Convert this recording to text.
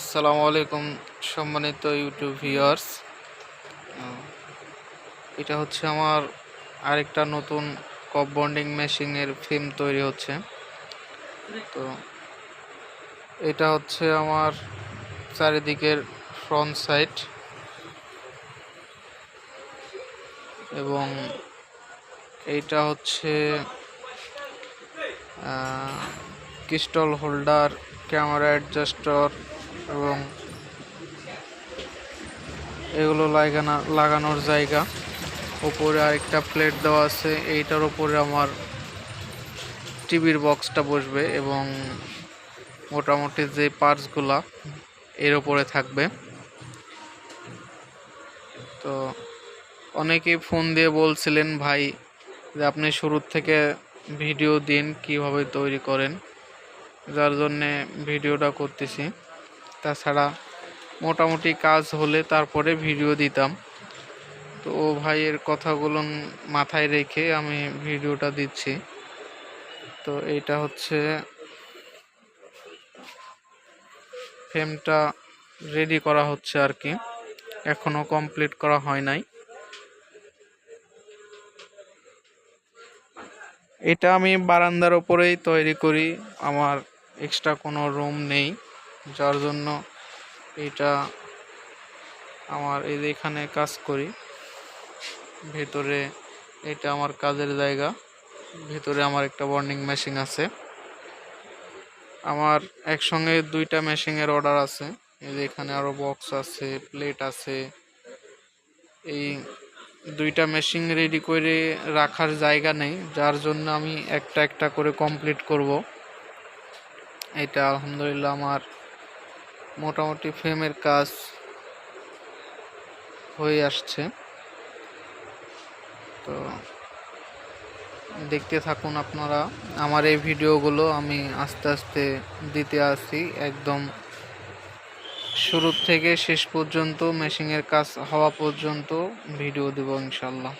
আসসালামু আলাইকুম, সম্মানিত ইউটিউব ভিউয়ার্স এটা হচ্ছে আমার আরেকটা নতুন কপ বন্ডিং মেশিনের ফিল্ম তৈরি হচ্ছে। তো এটা হচ্ছে আমার চারিদিকের ফ্রন্ট সাইড এবং এইটা হচ্ছে ক্রিস্টল হোল্ডার ক্যামেরা অ্যাডজাস্টর এবং এগুলো লাগানো, লাগানোর জায়গা। উপরে আরেকটা প্লেট দেওয়া আছে, এইটার উপরে আমার টিভির বক্সটা বসবে এবং মোটামুটি যে পার্টসগুলা এর উপরে থাকবে। তো অনেকেই ফোন দিয়ে বলছিলেন, ভাই, যে আপনি শুরুর থেকে ভিডিও দিন, কীভাবে তৈরি করেন? যার জন্যে ভিডিওটা করতেছি। তাছাড়া মোটামুটি কাজ হলে তারপরে ভিডিও দিতাম। তো ভাইয়ের কথাগুলো মাথায় রেখে আমি ভিডিওটা দিচ্ছি। তো এইটা হচ্ছে ফ্রেমটা রেডি করা হচ্ছে আর কি। এখনও কমপ্লিট করা হয় নাই। এটা আমি বারান্দার ওপরেই তৈরি করি। আমার এক্সট্রা কোনো রুম নেই। যার জন্য এটা আমার এই এখানে কাজ করি, ভেতরে এটা আমার কাজের জায়গা, ভেতরে আমার একটা বর্নিং মেশিন আছে। আমার একসঙ্গে দুইটা মেশিনের অর্ডার আছে, এই যে এখানে আরও বক্স আছে প্লেট আছে। এই দুইটা মেশিন রেডি করে রাখার জায়গা নেই, যার জন্য আমি একটা একটা করে কমপ্লিট করব। এটা আলহামদুলিল্লাহ আমার মোটামুটি ফ্রেমের কাজ হয়ে আসছে। তো দেখতে থাকুন আপনারা। আমার এই ভিডিওগুলো আমি আস্তে আস্তে দিতে আসি। একদম শুরু থেকে শেষ পর্যন্ত মেশিনের কাজ হওয়া পর্যন্ত ভিডিও দেবো ইনশাল্লাহ